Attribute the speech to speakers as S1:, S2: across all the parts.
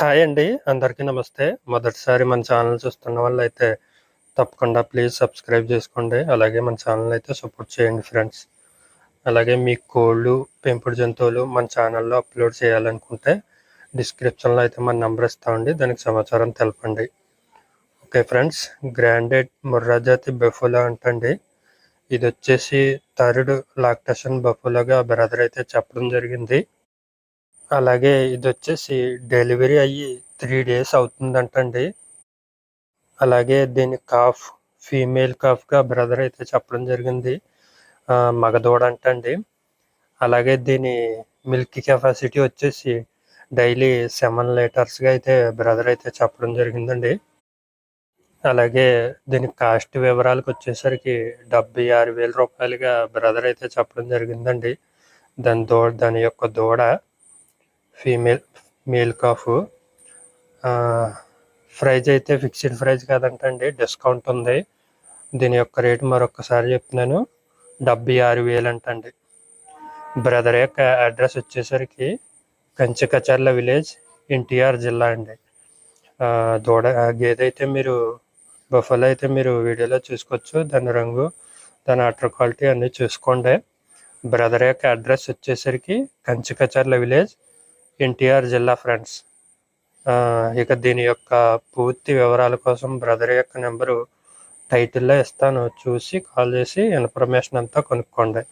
S1: Hi అండి. అందరికీ నమస్తే. మొదటిసారి మన ఛానల్ చూస్తున్న వాళ్ళు అయితే తప్పకుండా ప్లీజ్ సబ్స్క్రైబ్ చేసుకోండి. అలాగే మన ఛానల్ అయితే సపోర్ట్ చేయండి ఫ్రెండ్స్. అలాగే మీ కోళ్ళు పెంపుడు జంతువులు మన ఛానల్లో అప్లోడ్ చేయాలనుకుంటే డిస్క్రిప్షన్లో అయితే మన నెంబర్ ఇస్తామండి. దానికి సమాచారం తెలపండి. ఓకే ఫ్రెండ్స్ గ్రాండెడ్ ముర్రాజాతి బఫులా అంటండి. ఇది వచ్చేసి థర్డ్ లాక్టేషన్ బఫులాగా బ్రదర్ అయితే చెప్పడం జరిగింది. అలాగే ఇది వచ్చేసి డెలివరీ అయ్యి త్రీ డేస్ అవుతుందంటండి. అలాగే దీని కాఫ్ ఫీమేల్ కాఫ్గా బ్రదర్ అయితే చెప్పడం జరిగింది. మగదోడ అంటండి అలాగే దీని మిల్క్ కెపాసిటీ వచ్చేసి డైలీ సెవెన్ లీటర్స్గా అయితే బ్రదర్ అయితే చెప్పడం జరిగిందండి. అలాగే దీని కాస్ట్ వివరాలకు వచ్చేసరికి డెబ్బై ఆరు వేల రూపాయలుగా బ్రదర్ అయితే చెప్పడం జరిగిందండి. దాని దో దాని యొక్క దూడ ఫీమేల్ మేల్ కాఫ్. ప్రైజ్ అయితే ఫిక్స్డ్ ప్రైజ్ కాదంటండి డిస్కౌంట్ ఉంది. దీని యొక్క రేటు మరొకసారి చెప్తున్నాను. డెబ్బై ఆరు వేలు అంటండి బ్రదర్ యొక్క అడ్రస్ వచ్చేసరికి కంచికచర్ల విలేజ్ ఎన్టీఆర్ జిల్లా అండి. దూడ ఆ గేదె అయితే మీరు బఫల్ అయితే మీరు వీడియోలో చూసుకోవచ్చు. దాని రంగు దాని వాటర్ క్వాలిటీ అన్నీ చూసుకోండి. బ్రదర్ యొక్క అడ్రస్ వచ్చేసరికి కంచికచర్ల విలేజ్ ఎన్టీఆర్ జిల్లా ఫ్రెండ్స్. ఇక దీని యొక్క పూర్తి వివరాల కోసం బ్రదర్ యొక్క నెంబరు టైటిల్లో ఇస్తాను. చూసి కాల్ చేసి ఇన్ఫర్మేషన్ అంతా కొనుక్కోండి.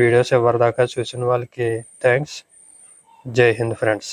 S1: వీడియోస్ ఎవరిదాకా చూసిన వాళ్ళకి థ్యాంక్స్. జై హింద్ ఫ్రెండ్స్.